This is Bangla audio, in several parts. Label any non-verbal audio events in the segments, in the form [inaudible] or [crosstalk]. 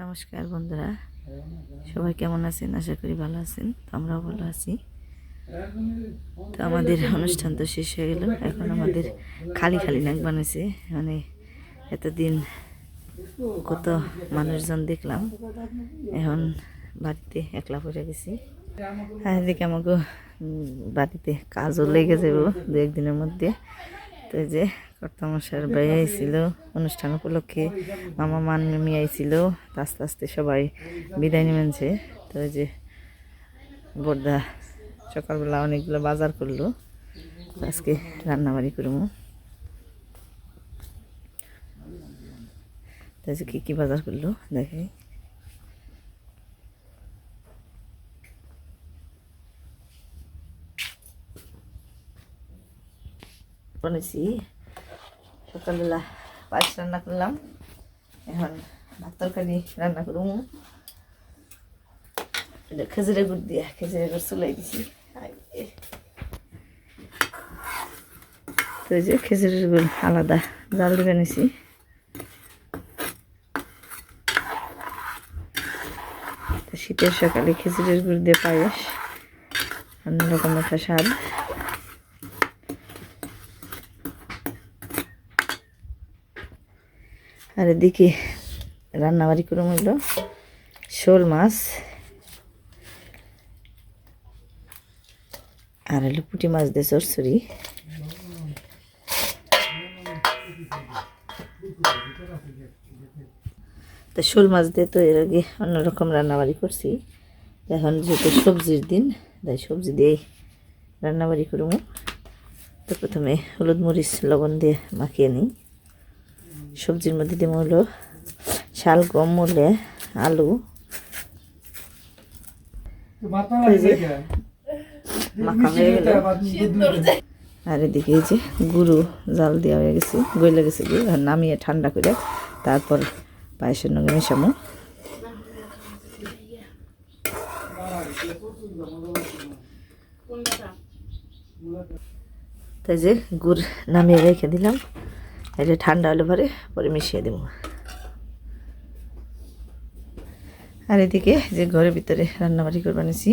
নমস্কার বন্ধুরা। সবাই কেমন আছেন? আশা করি ভালো আছেন। তো আমরাও ভালো আছি। তো আমাদের অনুষ্ঠান তো শেষ হয়ে গেল। এখন আমাদের খালি খালি নাক বানিয়েছে মানে এতদিন কত মানুষজন দেখলাম। এখন বাড়িতে একলা পড়ে গেছি। হ্যাঁ এদিকে আমাকে বাড়িতে কাজও লেগে যাব দু একদিনের মধ্যে। তো যে কর্তামশার ভাই আইছিল, অনুষ্ঠান উপলক্ষে মামা মান মিমি আইছিল, আস্তে আস্তে সবাই বিদায় নিমেছে তো যে বর্দা সকালবেলা অনেকগুলো বাজার করল আজকে রান্নাবাড়ি করব। তো যে কী কী বাজার করল, দেখে। বানিয়েছি সকালবেলা পায়েস রান্না করলাম। এখন ভাত রান্না করব। এটা খেজুরের গুড় দিয়ে, খেজুরের গুড় চুলাই দিছি। তো যে খেজুরের গুড় আলাদা জাল দিয়ে নিছি। শীতের সকালে খেজুরের গুড় দিয়ে পায়েস, অন্যরকম একটা স্বাদ। আর এদিকে রান্নাবাড়ি করে মূল্য শোল মাছ আর হলো পুঁটি মাছ দিয়ে চরচড়ি। তো শোল মাছ দিয়ে তো এর আগে অন্যরকম রান্নাবাড়ি করছি। এখন যেহেতু সবজির দিন, তাই সবজি দিয়েই রান্নাবাড়ি করব। তো প্রথমে হলুদ মরিচ, লবণ দিয়ে মাখিয়ে নিই। সবজির মধ্যে দিব হলো শাল গম মূলে আলু। আর এদিকে এই যে গুঁড়ো জাল দেওয়া হয়ে গেছে গইলে গেছে আর নামিয়ে ঠান্ডা করে তারপর পায়েসের সঙ্গে মেশামো তাই যে গুড় নামিয়ে রেখে দিলাম। এটা ঠান্ডা হলে পরে পরে মিশিয়ে দেবো। আর এদিকে যে ঘরের ভিতরে রান্নাবাড়ি করে বানিয়েছি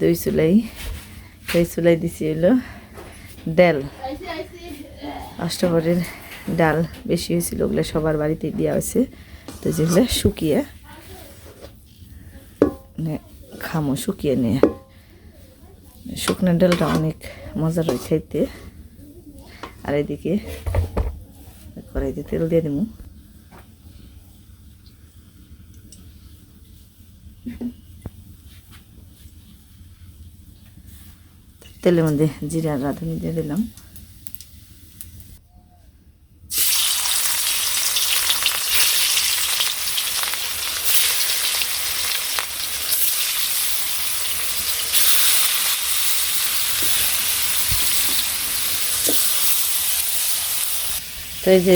দই চুলাই। দই চুলাই দিছি হলো ডাল। অষ্টপরের ডাল বেশি হয়েছিল, ওগুলো সবার বাড়িতে দেওয়া হয়েছে। তো যেগুলো শুকিয়ে মানে খামো, শুকিয়ে নিয়ে। শুকনো ডালটা অনেক মজার হয় খাইতে। আর এদিকে কড়াইতে তেল দিয়ে দেবো তেলের মধ্যে জিরা রাঁধুনি দিয়ে দিলাম।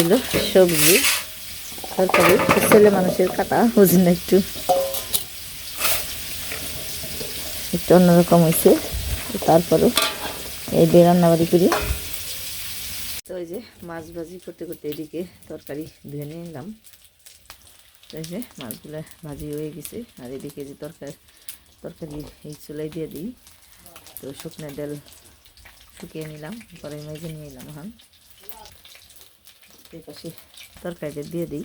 এলো, সবজি। তরকারি ছেলে মানুষের কাটা বুঝি না একটু। একটু অন্যরকম হয়েছে এই দিয়ে রান্নাবাড়ি করি। তো যে মাছ ভাজি করতে করতে এদিকে তরকারি ধুয়ে নিয়ে নিলাম তো যে মাছগুলো ভাজি হয়ে গেছে। আর এদিকে যে তরকারি তরকারি এই চুলাই দিয়ে দিই। তো শুকনো ডাল শুকিয়ে নিলাম, পরে মেজে নিয়ে এখন। এই পাশে তরকারিটা দিয়ে দিই।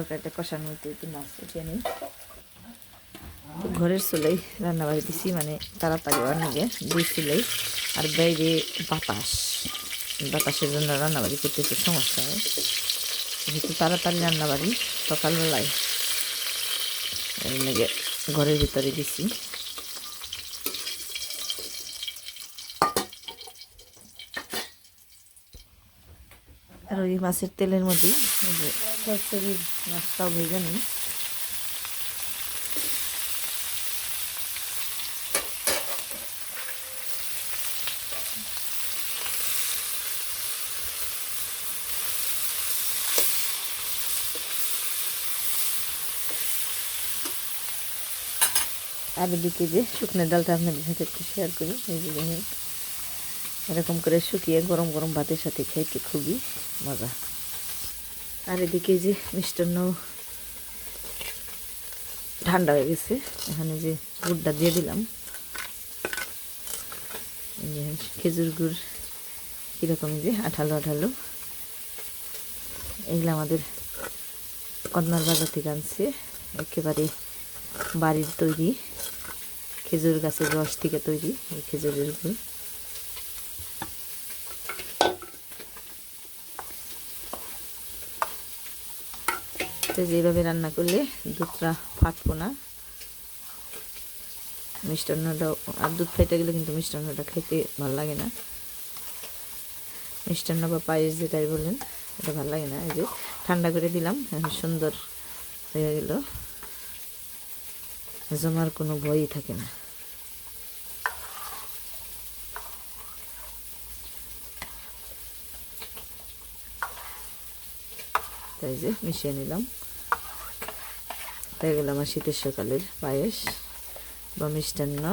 তরকারিটা কষানো হইতে মাছ উঠিয়ে নিই। ঘরের চুলাই রান্নাবাড়ি দিছি মানে তাড়াতাড়ি অনেকে দুই চুলাই। আর বাইরে বাতাস। বাতাসের জন্য রান্নাবাড়ি করতে একটু সমস্যা হয়। যেহেতু তাড়াতাড়ি রান্নাবাড়ি, সকালবেলায় এই ঘরের ভিতরে দিছি। আর ওই মাছের তেলের মধ্যে সরসরি মাছটাও ভেজে নিই। আর এদিকে যে শুকনো ডালটা আপনাদের সাথে একটু শেয়ার করি, এই যে এরকম করে শুকিয়ে গরম গরম ভাতের সাথে খাইতে খুবই মজা। আর এদিকে যে মিষ্টান্ন ঠান্ডা হয়ে গেছে, এখানে যে গুড়টা দিয়ে দিলাম। খেজুর গুড়, কীরকম যে আঠালো আঠালো। এগুলো আমাদের কদনার বাজার থেকে আনছে, একেবারে বাড়ির তৈরি, খেজুর গাছের রস থেকে তৈরি এই খেজুরের গুড়। তো যেভাবে রান্না করলে দুধটা ফাটবো না, মিষ্টান্নটা, আর দুধ ফাইটে গেলে কিন্তু মিষ্টান্নটা খেতে ভালো লাগে না। মিষ্টান্ন বা পায়েস যেটাই বলেন, এটা ভালো লাগে না। এই যে ঠান্ডা করে দিলাম সুন্দর হয়ে গেল। জমার কোনো ভয়ই থাকে না। তাই যে মিশিয়ে নিলাম। তাই গেল আমার শীতের সকালের পায়েস বা মিষ্টান্ন।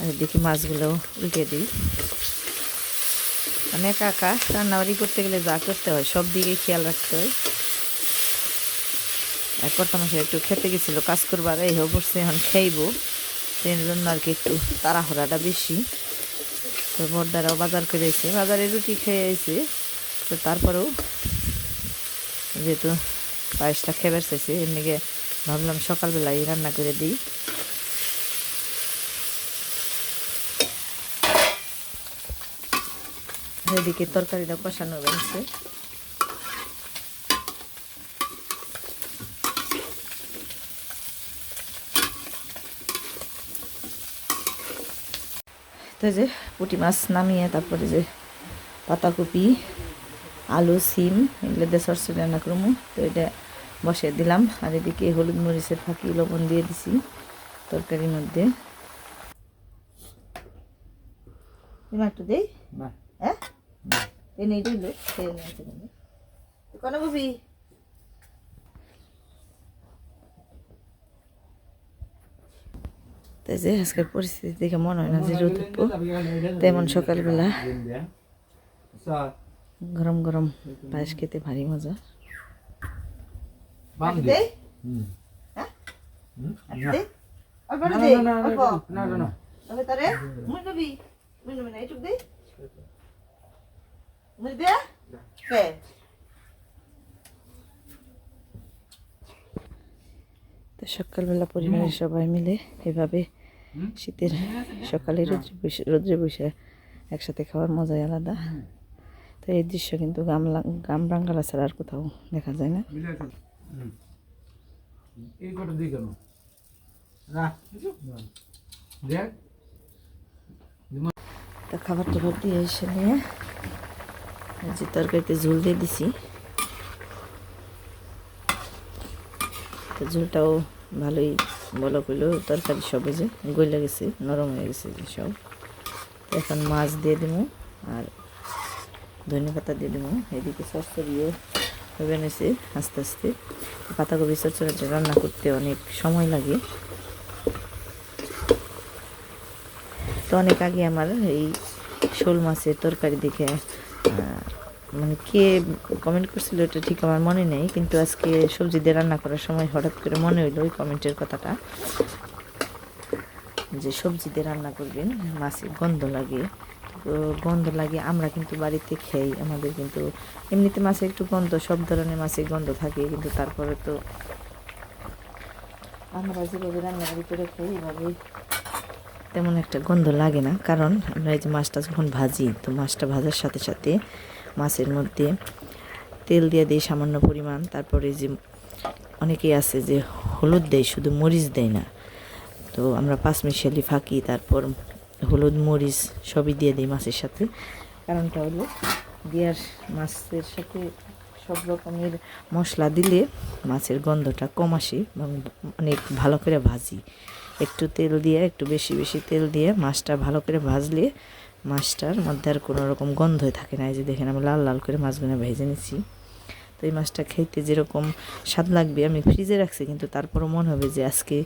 আর দেখি মাছগুলো উল্টে দিই। অনেক একা রান্নাবাড়ি করতে গেলে যা করতে হয়, সব দিকে খেয়াল রাখতে হয়। আর কর্তা মাসে একটু খেতে গেছিল, কাজ করবার, এই হোক বসছে, এখন খাইবো। সেই জন্য আর কি একটু তাড়াহুড়াটা বেশি। তো বর্দারাও বাজার করে এসে বাজারে রুটি খেয়ে এসে তো তারপরেও যেহেতু পায়েসটা খেবার চাইছে এমনিকে ভাবলাম সকালবেলায় রান্না করে দিই। এদিকে তরকারিটা কষানো রয়েছে তো যে পুঁটি মাছ নামিয়ে তারপরে যে পাতাকপি আলু সিম এগুলো দিয়ে সরষে রান্না করব। তো এটা বসিয়ে দিলাম। আর এদিকে হলুদ মরিচের ফাঁকি লবণ দিয়ে দিছি তরকারির মধ্যে। একটু দেই? হ্যাঁ? দিল কেন তাই যে আজকের পরিস্থিতি দেখে মনে হয় না যে রোদ তেমন সকালবেলা। গরম গরম পায়েস খেতে ভারী মজা তো সকালবেলা পরিবারের সবাই মিলে এভাবে শীতের সকালে রোদ্রে বসে রোদ্রে বসে একসাথে খাওয়ার মজাই আলাদা তো এই দৃশ্য কিন্তু গামলা গ্রাম বাঙ্গালা ছাড়া আর কোথাও দেখা যায় না। এই কটা দিই কেন? দেখ। তো খাবার টাবার দিয়ে এসে নিয়ে যে তরকারিতে ঝোল দিয়ে দিছি। তো ঝোলটাও ভালোই বলো করল তরকারি সবে যে গইলে গেছে নরম হয়ে গেছে সব। এখন মাছ দিয়ে দিব আর ধনে পাতা দিয়ে দেবো। এদিকে সরসরিও ভেবে নিয়েছে আস্তে আস্তে। পাতাকপি চচ্চড়াটা রান্না করতে অনেক সময় লাগে। তো অনেক আগে আমার এই শোল মাছের তরকারি দেখে মানে কে কমেন্ট করছিল এটা ঠিক আমার মনে নেই, কিন্তু আজকে সবজি দিয়ে রান্না করার সময় হঠাৎ করে মনে হইল ওই কমেন্টের কথাটা। যে সবজি দিয়ে রান্না করবেন, মাছের গন্ধ লাগে। গন্ধ লাগে, আমরা কিন্তু বাড়িতে খাই, আমাদের কিন্তু এমনিতে মাছের একটু গন্ধ, সব ধরনের মাছের গন্ধ থাকে, কিন্তু তারপরে তো আমরা যেভাবে রান্না রান্নাবাড়ি করে খাই এভাবেই তেমন একটা গন্ধ লাগে না, কারণ আমরা এই যে মাছটা যখন ভাজি, তো মাছটা ভাজার সাথে সাথে মাছের মধ্যে তেল দিয়ে দিই সামান্য পরিমাণ, তারপরে যে অনেকেই আছে যে হলুদ দেয়, শুধু মরিচ দেয় না, তো আমরা পাঁচমিশালি ফাঁকি, তারপর হলুদ, মরিচ সবই দিয়ে দিই মাছের সাথে। কারণটা হলো দেওয়ার মাছের সাথে সব রকমের মশলা দিলে মাছের গন্ধটা কম আসে এবং অনেক ভালো করে ভাজি। একটু তেল দিয়ে, একটু বেশি বেশি তেল দিয়ে মাছটা ভালো করে ভাজলে মাছটার মধ্যে আর কোনো রকম গন্ধই থাকে না। এই যে দেখেন আমি লাল লাল করে মাছগুলো ভেজে নিচ্ছি তো এই মাছটা খেতে যেরকম স্বাদ লাগবে আমি ফ্রিজে রাখছি, কিন্তু তারপরও মনে হবে যে আজকে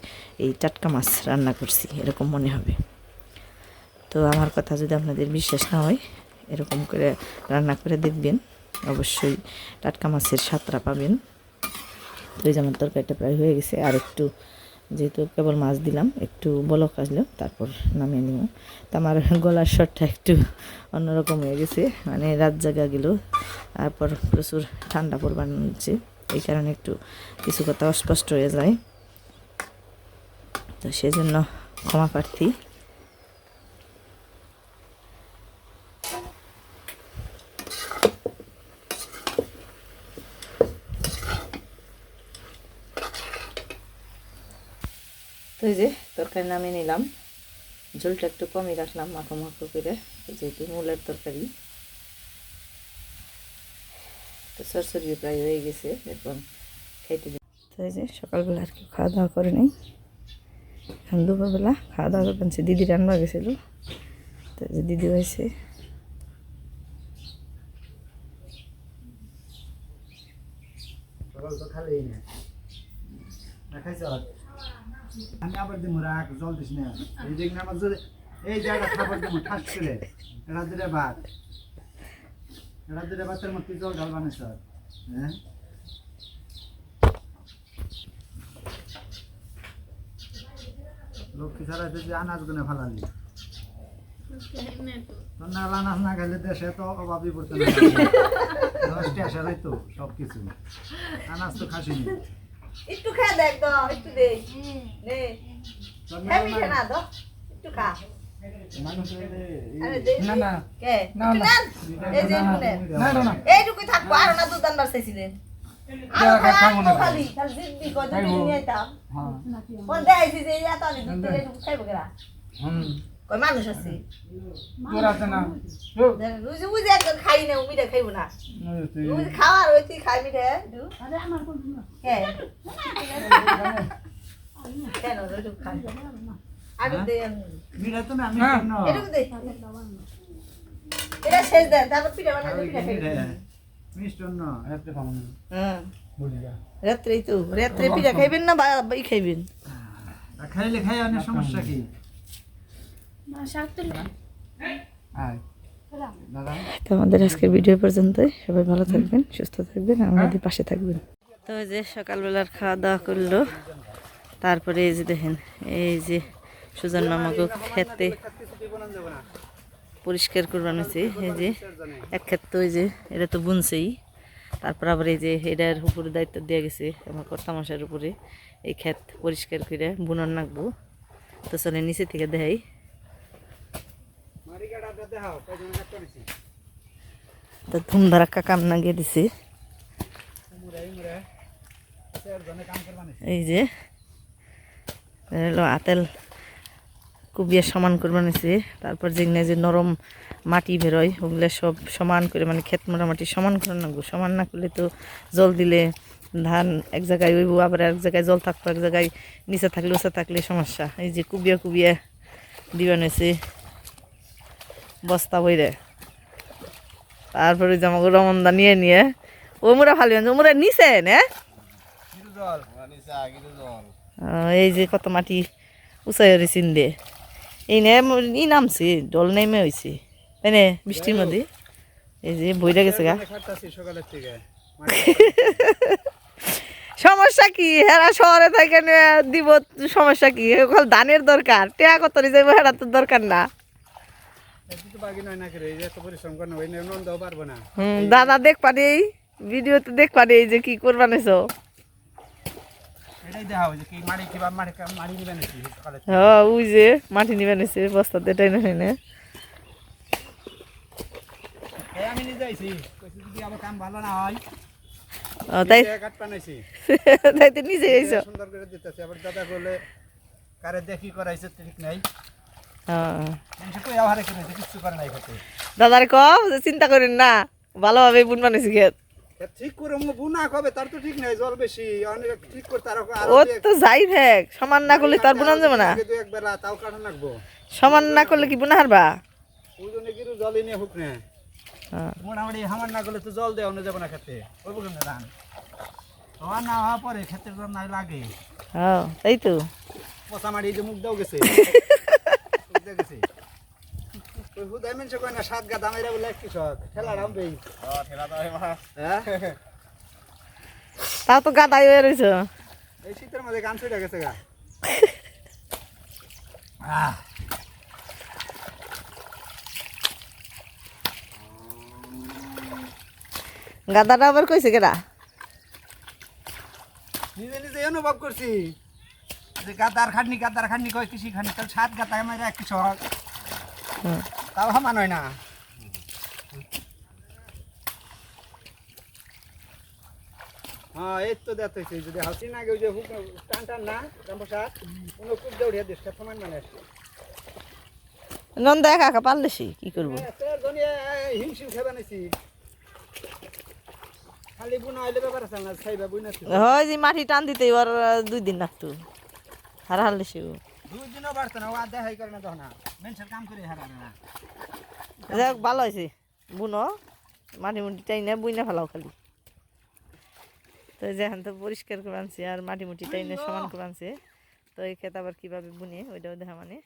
এই টাটকা মাছ রান্না করছি, এরকম মনে হবে। তো আমার কথা যদি আপনাদের বিশ্বাস না হয়, এরকম করে রান্না করে দেখবেন। অবশ্যই টাটকা মাছের স্বাদটা পাবেন। তো এই যে আমার তরকারিটা প্রায় হয়ে গেছে। আর একটু যেহেতু কেবল মাছ দিলাম, একটু বলক আসলো, তারপর নামিয়ে নিব। তো আমার গলার শটটা একটু অন্যরকম হয়ে গেছে। মানে রাত জাগা গেল, তারপর প্রচুর ঠান্ডা পড়বার হচ্ছে এই কারণে একটু কিছু কথা অস্পষ্ট হয়ে যায়। তো সেজন্য ক্ষমা প্রার্থী। তো এই যে তরকারি নামিয়ে নিলাম। ঝোলটা একটু কমই রাখলাম মাখো মাখো করে যেহেতু মূলের তরকারি। তো সরসরি প্রায় হয়ে গেছে, এখন খাইতে তো এই যে সকালবেলা আর কি খাওয়া দাওয়া করে নেই। এখন দুপুরবেলা খাওয়া দাওয়া সে দিদি রান্না গেছিল তো যে দিদি হয়েছে। খালি না। দেখাইছ আমি আবার দিমু রাখ জল দিস না। এই দেখ না আমার এই জায়গা খাবার দিমু ঠাস করে। এটা ভাত। এটা দুটা ভাতের মধ্যে জল ঢাল বানাইছ হ্যাঁ? লক্ষ্মী ছাড়া যদি আনাজ গুনে ফালালি। না আনাজ না খেলে দেশে তো অভাবই পড়তে না। [laughs] তো সব কিছু আনাজ তো খাসিনি। একটু খেয়ে দেখ তো একটু দে। নে হ্যাঁ মিঠে না একটু খা। দে। একটু না। এইটুকুই থাকব আর না দুধ আনবার চাইছিলেন। আইতাম হ্যাঁ। দেখাইছি যে এত আনি দুধ খাইবো কেরা? মানুষ আছে। খাই না ও মিঠে খাইবো না। ওই তুই- ওই খাওয়ার ওই তুই খাই মিঠে কেন দে হ্যাঁ। কেন? এটুকু দে এটা শেষ দেন তারপর পিঠা বানাই পিঠা কি মিষ্টান্ন। একটা খাব হ্যাঁ। রাত্রেই তো রাত্রে পিঠা খাইবেন না বা খাইবেন। খাইলে খাই অনেক সমস্যা কি? তো আমাদের আজকের ভিডিও পর্যন্তই। সবাই ভালো থাকবেন সুস্থ থাকবেন আমাদের পাশে থাকবেন। তো এই যে সকালবেলার খাওয়া দাওয়া করল তারপরে এই যে দেখেন এই যে সুজন মামাকে খেতে পরিষ্কার করবানো হয়েছে এই যে এক ক্ষেত তো ওই যে এটা তো বুনছেই। তারপর আবার এই যে এটার উপরে দায়িত্ব দেওয়া গেছে আমার কর্তামশার উপরে। এই ক্ষেত পরিষ্কার করে বুনন নাকবো তো চলে নিচে থেকে দেখাই। তো কাম নাগিয়ে দিছে। এই যে আতেল কুবিয়া সমান করে বানিয়েছে তারপর যেগুলো যে নরম মাটি বেরোয়, ওগুলো সব সমান করে মানে ক্ষেত মোটামুটি সমান করে নাগবো। সমান না করলে তো জল দিলে ধান এক জায়গায় ওইব আবার এক জায়গায় জল থাকব, এক জায়গায় নিচে থাকলে, উঁচা থাকলে সমস্যা। এই যে কুবিয়া কুবিয়া দিবান হয়েছে বস্তা বইরে। তারপরে জামাগো রমন্দা নিয়ে নিয়ে ও মোরা ভালো মোরা নিছে না? এই যে কত মাটি উঁচাই হয়েছিন দে এই নে ই নামছি ডল নেমে হয়েছে তাই নে বৃষ্টির মধ্যে। এই যে বইটা গেছে গা। [laughs] সমস্যা কি? হেরা শহরে থাকে দিব সমস্যা কি? ধানের দরকার। টেয়া কত যাইব হেরা তো দরকার না। দাদা দেখ পারি ভিডিওতে দেখ পারি যে কি করবানেছো এটাই দেখা হয়েছে কি মাড়ি কিবা মাড়ি মাড়ি নিবে নাকি সকালে হ্যাঁ ওই যে মাটি নিবে নিছে বস্তাতে টাই না হয় না। আমি নিজে আইছি যদি আমার কাম ভালো না হয় তাই কাট বানাইছি। [laughs] তাই তো নিজে সুন্দর করে দিতেছে আবার দাদা বলে কারে দেখি করাইছে ঠিক নাই? হ্যাঁ। মানুষ করে করে খেতে দাদার কম যে চিন্তা করেন না ভালোভাবে বুন বানিয়েছি খেত। ঠিক করে বুনা কবে? তার তো ঠিক নাই জল বেশি। অনেক ঠিক করতে আরও ও তো যাই থাক সমান না করলে তার বুনান যাবে না। তাও কাটা লাগবো। সমান না করলে কি বুনা হারবা? ওই জন্য কিন্তু জলই নিয়ে হোক না। হ্যাঁ। মোটামুটি হামার না করলে তো জল দেওয়া যাবে না খেতে। ওই বলুন না ধান হওয়ার না হওয়ার পরে জল নাই লাগে। হ্যাঁ তাই তো। পচা যে মুখ দাও গেছে। [laughs] মুখ ওই হুদাই মেনছে কয় না সাত গা দামের বলে কৃষক ঠেলা রামবেই হ্যাঁ? তাও তো গাদাই হয়ে রয়েছ এই শীতের মধ্যে গান ছুটে গেছে গা। গাদাটা আবার কইছে কেডা? নিজে নিজে অনুভব করছি। যে গাদার খাটনি গাদার খাটনি কয় কৃষি খাটনি? তাহলে সাত গাদা আমার এক কৃষক। তাও হামান হয় না। হ্যাঁ এই তো দেখতে হয়েছে যদি হাসি না গেছে হুক টান টান না রামপ্রসাদ কোনো খুব দৌড়িয়ে দেশটা সমান মানে আসছে নন্দ একা একা পারলেছি কি করব? হিমশিম খেয়ে বানাইছি খালি বুনা হইলে ব্যাপার আছে না খাইবা বুনা হয় যে মাটি টান দিতে ওর দুই দিন লাগতো। হারা হারলেছি ও দুই দিনও বাড়তো না ও আর দেখাই করে না তখন মেনসের কাম করে না। যাই ভালো হয়েছে। বুনো মাটি মুটি টাইনে বুইনা ফেলাও খালি। তো যেখান তো পরিষ্কার করে আনছে আর মাটি মুটি টাইনে সমান করে আনছে। তো এই খেত আবার কীভাবে বুনে ওইটাও দেখা মানে।